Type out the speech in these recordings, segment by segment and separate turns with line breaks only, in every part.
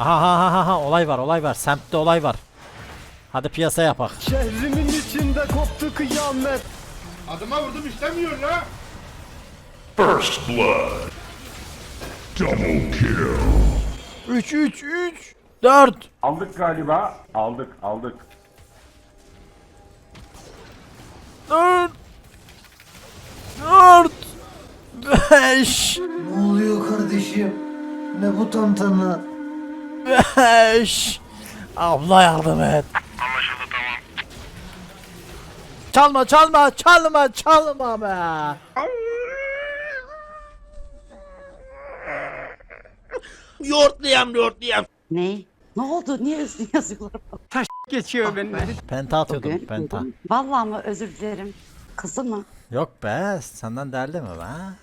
Aha ha ha ha olay var olay var. Semtte olay var. Hadi piyasa yapak.
Şehrimin içinde koptu kıyamet.
Adıma vurdum işlemiyor la.
First blood. Double kill.
3 3 3 4
Aldık galiba. Aldık aldık.
4 4 5
Ne oluyor kardeşim? Ne bu tantana?
5 Abla yardım et.
Anlaşıldı tamam.
Çalma çalma çalma çalma be.
Yoğurtlayam yoğurtlayam.
Ne? Ne oldu? Niye üstüne yazıyorlar?
Geçiyor benimle.
Penta atıyordum
Bugün-
penta.
Vallahi mı özür dilerim. Kızı mı?
Yok be senden değerli mi be?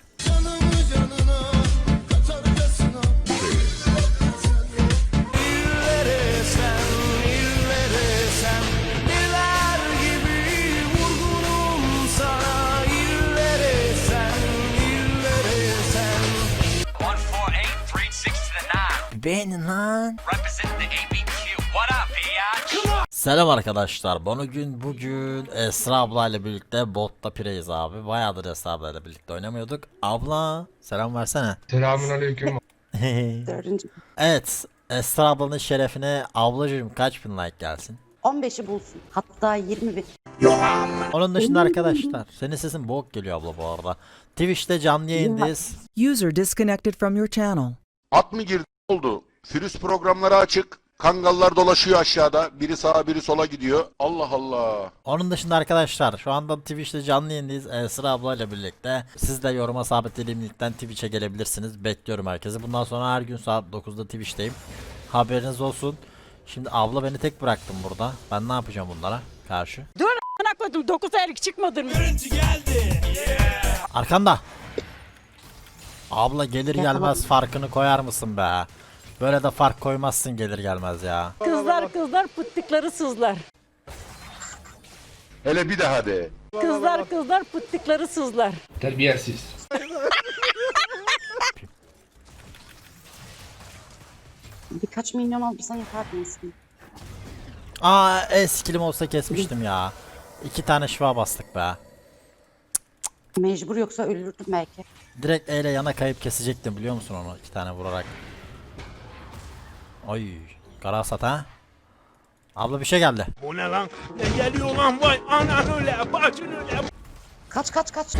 Selam arkadaşlar. Bugün bugün Esra abla ile birlikte botta pireyiz abi. Bayağıdır Esra abla ile birlikte oynamıyorduk. Abla selam versene.
Selamun aleyküm.
Dördüncü.
evet Esra ablanın şerefine ablacığım kaç bin like gelsin.
15'i bulsun. Hatta 20 bin.
Onun dışında arkadaşlar senin sesin boğuk geliyor abla bu arada. Twitch'te canlı yayındayız.
User disconnected from your channel.
At mı girdi? Oldu. Firüz programları açık. Kangallar dolaşıyor aşağıda. Biri sağa biri sola gidiyor. Allah Allah.
Onun dışında arkadaşlar şu anda Twitch'te canlı yayındayız Esra abla ile birlikte. Siz de yoruma sabitlediğim linkten Twitch'e gelebilirsiniz. Bekliyorum herkesi. Bundan sonra her gün saat 9'da Twitch'teyim. Haberiniz olsun. Şimdi abla beni tek bıraktım burada. Ben ne yapacağım bunlara karşı?
koydum 9 aylık çıkmadın mı?
Arkanda. Abla gelir gelmez farkını koyar mısın be? Böyle de fark koymazsın gelir gelmez ya.
Kızlar kızlar pıttıkları sızlar.
Hele bir daha de.
Kızlar kızlar pıttıkları sızlar.
Terbiyesiz.
Birkaç milyon olursan yapar mısın?
Aa eskilim olsa kesmiştim ya. İki tane şifa bastık be.
Mecbur yoksa ölürdüm belki.
Direkt eyle yana kayıp kesecektim biliyor musun onu iki tane vurarak. Ay karasat ha. Abla bir şey geldi.
Bu ne lan? Ne geliyor lan vay anan öyle bacın öyle.
Kaç kaç kaç.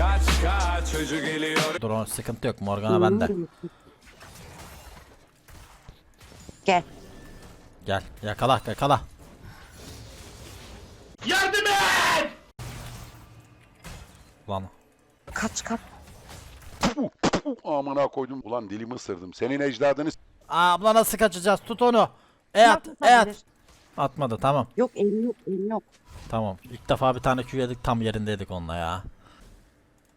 Drone sıkıntı yok Morgana bende.
Gel.
Gel yakala yakala.
Yardım et!
Lan.
Kaç kaç.
Amına koydum. Ulan dilimi ısırdım. Senin ecdadını
Aa, abla nasıl kaçacağız tut onu. E at e at. Atmadı tamam.
Yok elim yok elim yok.
Tamam. İlk defa bir tane Q yedik tam yerindeydik onunla ya.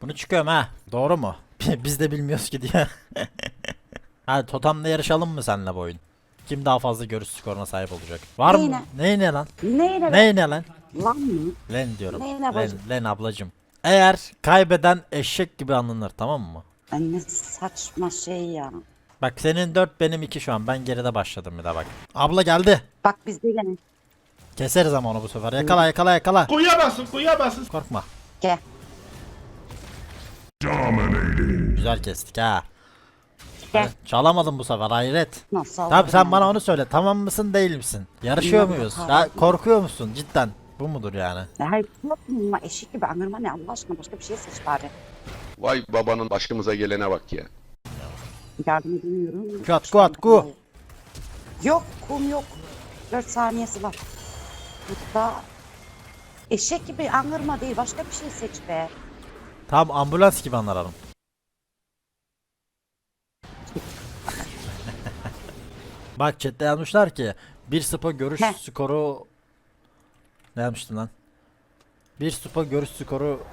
Bunu çıkıyorum ha. Doğru mu? Biz de bilmiyoruz ki diye. Hadi totemle yarışalım mı seninle bu oyun? Kim daha fazla görüş skoruna sahip olacak? Var mı?
Neyine?
Neyine lan?
Neyle be?
Neyine lan?
Lan mı?
Len diyorum.
Neyine
Len,
bacım?
Len ablacım. Eğer kaybeden eşek gibi anlanır tamam mı?
Ay ne saçma şey ya.
Bak senin 4 benim 2 şu an. Ben geride başladım bir de bak. Abla geldi.
Bak bizde gene.
Keseriz ama onu bu sefer. Yakala yakala yakala.
Kuyuya basın kuyuya basın.
Korkma.
Gel.
Dominating.
Güzel kestik ha.
Gel.
Çalamadım bu sefer hayret.
Nasıl
Tabi sen bana onu söyle. Tamam mısın değil misin? Yarışıyor
Bilmem,
muyuz? Ya, korkuyor musun cidden? Bu mudur yani?
Ya Hayır korkma eşek gibi anırma ne Allah aşkına başka bir şey seç bari.
Vay babanın başımıza gelene bak ya.
Yardım edemiyorum.
Ku at, ku.
Yok kum yok. 4 saniyesi var. Hatta eşek gibi anırma değil başka bir şey seç be.
Tam ambulans gibi anlarım. Bak chatte yazmışlar ki bir spa görüş
Heh.
skoru ne yazmıştın lan? Bir spa görüş skoru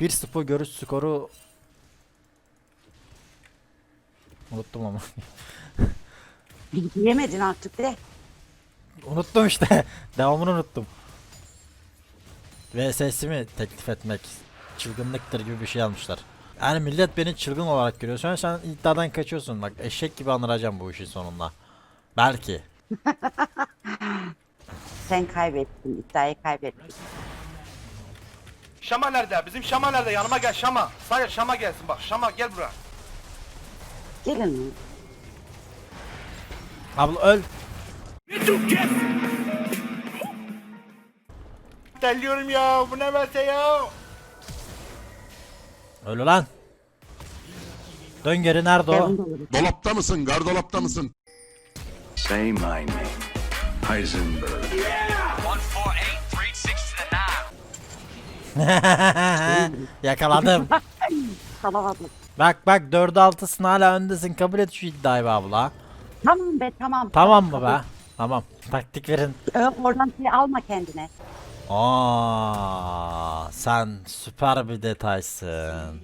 bir spa görüş skoru Unuttum ama.
Diyemedin artık de.
unuttum işte. Devamını unuttum. VSS'i mi teklif etmek çılgınlıktır gibi bir şey almışlar. Yani millet beni çılgın olarak görüyor. Sen sen iddiadan kaçıyorsun. Bak eşek gibi anıracağım bu işin sonunda. Belki.
Sen kaybettin. iddiayı kaybettin.
Şama nerede? Bizim Şama nerede? Yanıma gel Şama. Sayır Şama gelsin bak. Şama gel buraya.
Gelin mi?
Abla öl.
Terliyorum ya. Bu ne verse ya?
Öl lan. Dön geri nerede o?
Dolapta mısın? Gardolapta mısın?
Say my name. Heisenberg. 148, 360 to the nine.
Yakaladım.
Salamadım.
Bak bak 4'e 6'sın hala öndesin. Kabul et şu iddiayı be abla.
Tamam be tamam.
Tamam mı be? Tamam. Taktik verin.
Ö, oradan şey alma kendine.
Aa, sen süper bir detaysın.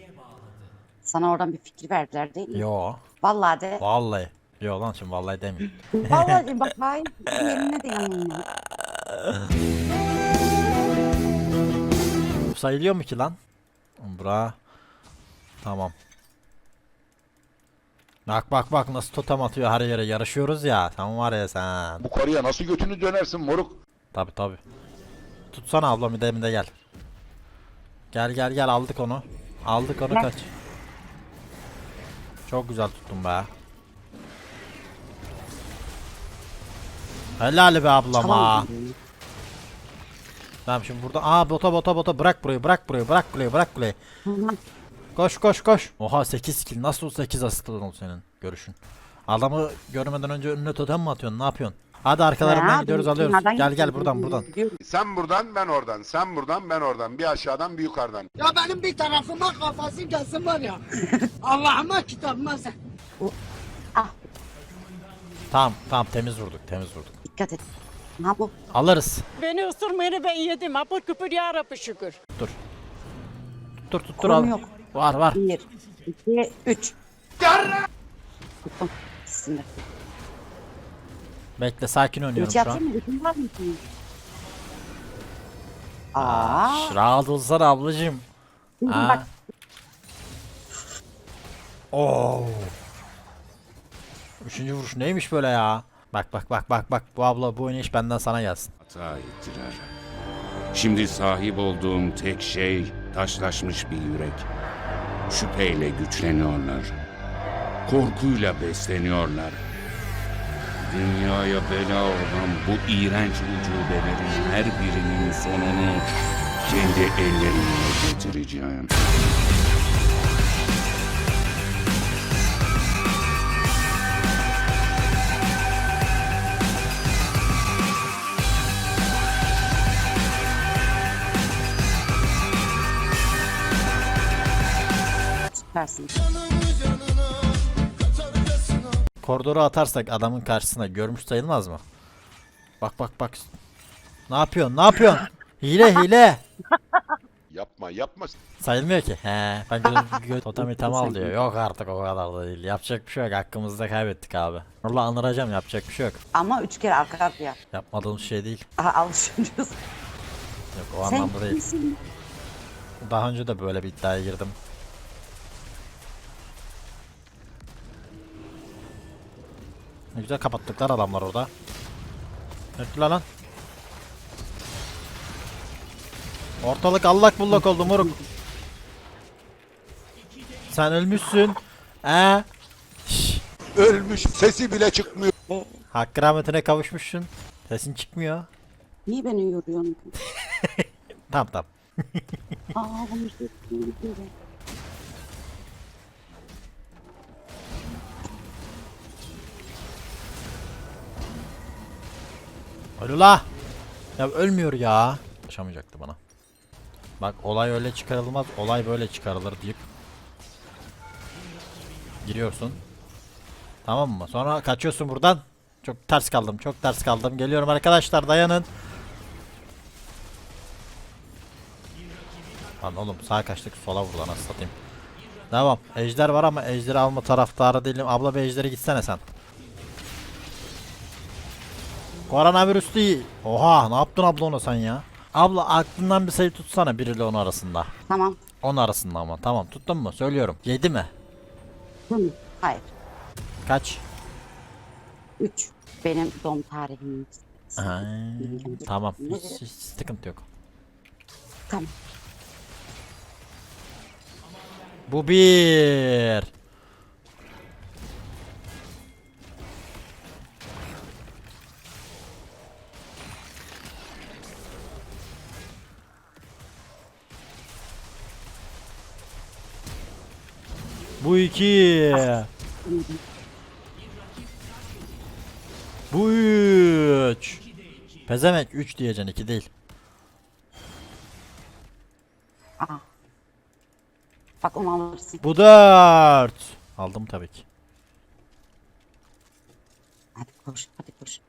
Sana oradan bir fikir verdiler değil mi?
Yo.
Vallahi de.
Vallahi. Yo lan şimdi vallahi demeyeyim.
Vallahi bak hayır. Yeminle de yanılmıyor.
Bu sayılıyor mu ki lan? Bra. Tamam. Bak bak bak nasıl totem atıyor her yere yarışıyoruz ya. Sen var ya sen.
Bu karıya nasıl götünü dönersin moruk?
Tabi tabi. Tutsana abla bir de bir de gel. Gel gel gel aldık onu. Aldık onu kaç. Çok güzel tuttum be. Helal be ablama.
Tamam.
Tamam şimdi burada aa bota bota bota bırak burayı bırak burayı bırak burayı bırak burayı. Koş koş koş. Oha 8 kill nasıl 8 asist oldu senin görüşün. Adamı görmeden önce önüne totem mi atıyorsun ne yapıyorsun? Hadi arkalarından
Ya,
gidiyoruz alıyoruz. Gel gel buradan buradan.
Sen buradan ben oradan. Sen buradan ben oradan. Bir aşağıdan bir yukarıdan.
Ya benim bir tarafıma kafası gelsin var ya. Allah'ıma kitabıma sen.
Ah
Tamam tamam temiz vurduk temiz vurduk.
dikkat et. Ha bu.
Alırız.
Beni ısırmayını ben yedim. Apır küpür ya Rabbi şükür.
Dur. Tuttur tuttur
Kolum
al.
yok.
Var var.
Bir, iki, üç. Tuttum. İkisini de.
Bekle sakin oynuyorum
Üç
şu an.
yapayım mı? Bütün var mı senin? Aa.
Şş, rahat olsana ablacığım. Ha.
bak.
Oo. Üçüncü vuruş neymiş böyle ya? Bak bak bak bak bak bu abla bu oynayış benden sana gelsin.
Hata ettiler. Şimdi sahip olduğum tek şey taşlaşmış bir yürek. Şüpheyle güçleniyorlar. Korkuyla besleniyorlar. Dünyaya bela olan bu iğrenç ucubelerin her birinin sonunu kendi ellerimle getireceğim.
Süpersin.
Koridoru atarsak adamın karşısına görmüş sayılmaz mı? Bak bak bak. Ne yapıyorsun? Ne yapıyorsun? Hile hile.
Yapma yapma.
Sayılmıyor ki. He. Ben gö totemi tam al diyor. Yok artık o kadar da değil. Yapacak bir şey yok. Hakkımızda kaybettik abi. Valla anıracağım. Yapacak bir şey yok.
Ama üç kere arka arkaya.
Yapmadığımız şey değil.
Aha alışıyoruz.
Yok o
Sen
anlamda değil.
kimsin?
Daha önce de böyle bir iddiaya girdim. Ne güzel kapattıklar adamlar orada. Nettiler lan. Ortalık allak bullak oldu moruk. Sen ölmüşsün. Ee,
Ölmüş sesi bile çıkmıyor.
hakkı rahmetine kavuşmuşsun. Sesin çıkmıyor.
Niye beni yoruyorsun?
Tamam tamam.
Aa bunu
Öl la. Ya ölmüyor ya. Yaşamayacaktı bana. Bak olay öyle çıkarılmaz. Olay böyle çıkarılır deyip. Giriyorsun. Tamam mı? Sonra kaçıyorsun buradan. Çok ters kaldım. Çok ters kaldım. Geliyorum arkadaşlar dayanın. Lan oğlum sağa kaçtık sola vur lan satayım. Devam. Ejder var ama ejderi alma taraftarı değilim. Abla bir ejderi gitsene sen. Koronavirüs değil. Oha ne yaptın abla ona sen ya? Abla aklından bir sayı tutsana 1 ile 10 arasında.
Tamam.
10 arasında ama tamam tuttun mu? Söylüyorum. 7 mi?
Hı, Hayır.
Kaç?
3. Benim doğum tarihim.
Ha, tamam. Hiç, hiç sıkıntı yok.
Tamam.
Bu bir. Bu iki. Bu üç. Pezemek 3 diyeceksin 2 değil.
Aa. Bak onu alırsın.
Bu 4. Aldım tabii ki.
Hadi koş, hadi koş.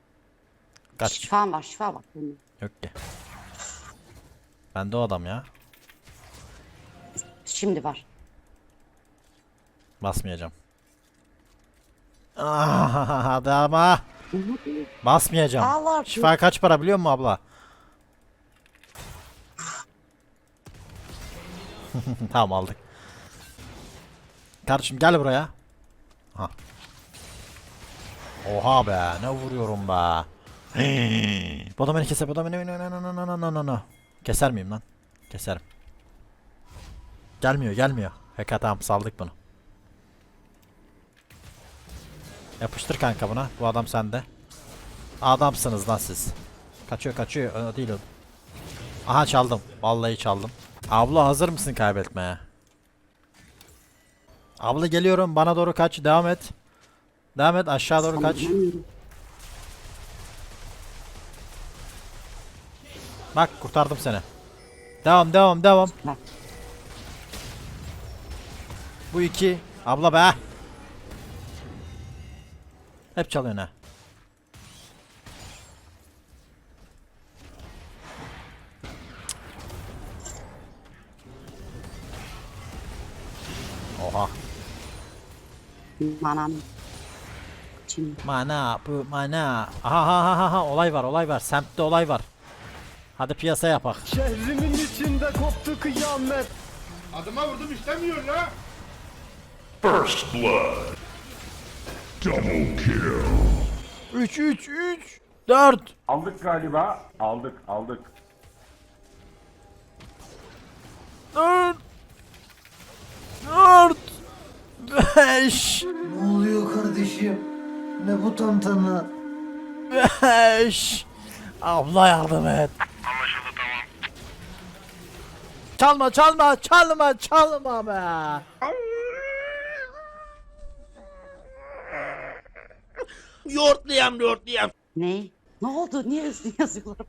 Kaç?
Şifa var, şifa var.
Yok ki. Ben de o adam ya.
Şimdi var.
Basmayacağım. Ah, hadi ama. Basmayacağım.
Allah
Şifa kaç para biliyor musun abla? tamam aldık. Kardeşim gel buraya. Ha. Oha be ne vuruyorum be. Bu da beni keser. Bu da beni. No. Keser miyim lan? Keserim. Gelmiyor gelmiyor. Heka tamam saldık bunu. Yapıştır kanka buna. Bu adam sende. Adamsınız lan siz. Kaçıyor kaçıyor. Ö, değil o. Aha çaldım. Vallahi çaldım. Abla hazır mısın kaybetmeye? Abla geliyorum. Bana doğru kaç. Devam et. Devam et. Aşağı doğru kaç. Bak kurtardım seni. Devam devam devam. Bu iki. Abla be. Hep çalıyorsun ha. Oha.
Manam. Şimdi.
Mana bu mana. Aha ha ha ha ha olay var olay var. Semtte olay var. Hadi piyasa yapak.
Şehrimin içinde koptu kıyamet
Adıma vurdum istemiyor la.
First blood. Double kill.
3 3 3 4
Aldık galiba. Aldık aldık.
4 4 5
Ne oluyor kardeşim? Ne bu tantana?
5 Abla yardım et. Çalma çalma çalma çalma be.
Yoğurtlayam yoğurtlayam.
Ne? Ne oldu? Niye üstüne yazıyorlar?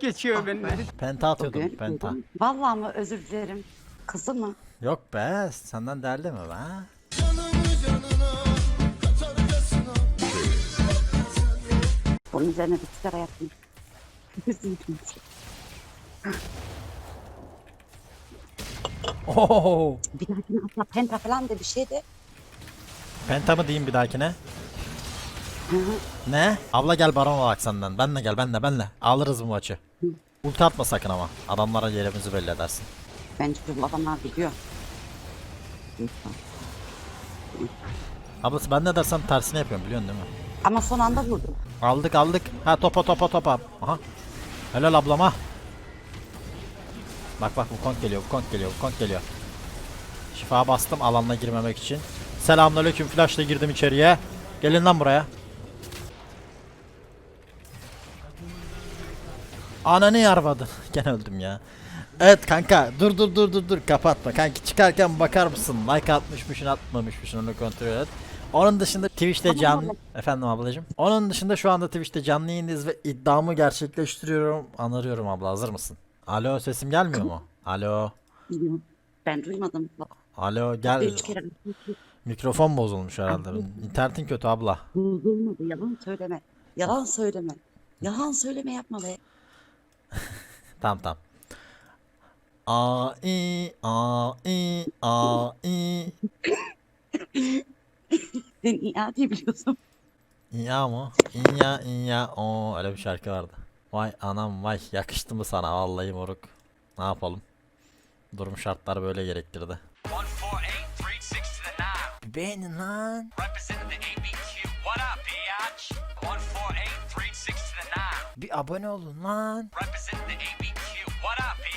Geçiyor benimle
Penta atıyordum
Bugün-
penta.
Vallahi mı özür dilerim. Kızı mı?
Yok be senden değerli mi be?
Bunun üzerine bir sigara yapayım.
Oho.
bir dahakine atla penta falan da bir şey de.
Penta mı diyeyim bir dahakine? Ne? Abla gel baron olarak senden. Benle gel benle benle. Alırız bu maçı. Ulti atma sakın ama. Adamlara yerimizi belli edersin.
Bence bu adamlar biliyor.
Ablası ben ne dersem tersini yapıyorum biliyorsun değil mi?
Ama son anda vurdum.
Aldık aldık. Ha topa topa topa. Aha. Helal ablama. Bak bak bu kont geliyor bu kont geliyor bu kont geliyor. Şifa bastım alanına girmemek için. Selamünaleyküm flashla girdim içeriye. Gelin lan buraya. Ananı yarvadı. Gene öldüm ya. Evet kanka dur dur dur dur dur kapatma. Kanki çıkarken bakar mısın? Like atmışmışsın atmamışmışsın onu kontrol et. Onun dışında Twitch'te canlı... Efendim ablacığım. Onun dışında şu anda Twitch'te canlı yayındayız ve iddiamı gerçekleştiriyorum. Anarıyorum abla hazır mısın? Alo sesim gelmiyor mu? Alo.
Ben duymadım.
Alo gel.
Üç kere
Mikrofon bozulmuş herhalde. İnternetin kötü abla.
bozulmadı. Yalan söyleme. Yalan söyleme. Yalan söyleme yapma be.
Tamam tamam. A i a i a i
Sen iade biliyorsun.
İya mı? İya iya o öyle bir şarkı vardı. Vay anam vay yakıştı mı sana vallahi moruk. Ne yapalım? Durum şartlar böyle gerektirdi.
148, 360 to the nine.
Bir beğenin lan.
Representing the ABQ. What up, biatch? 148, 360 to the nine.
Bir abone olun lan.
Represent the ABQ. What up?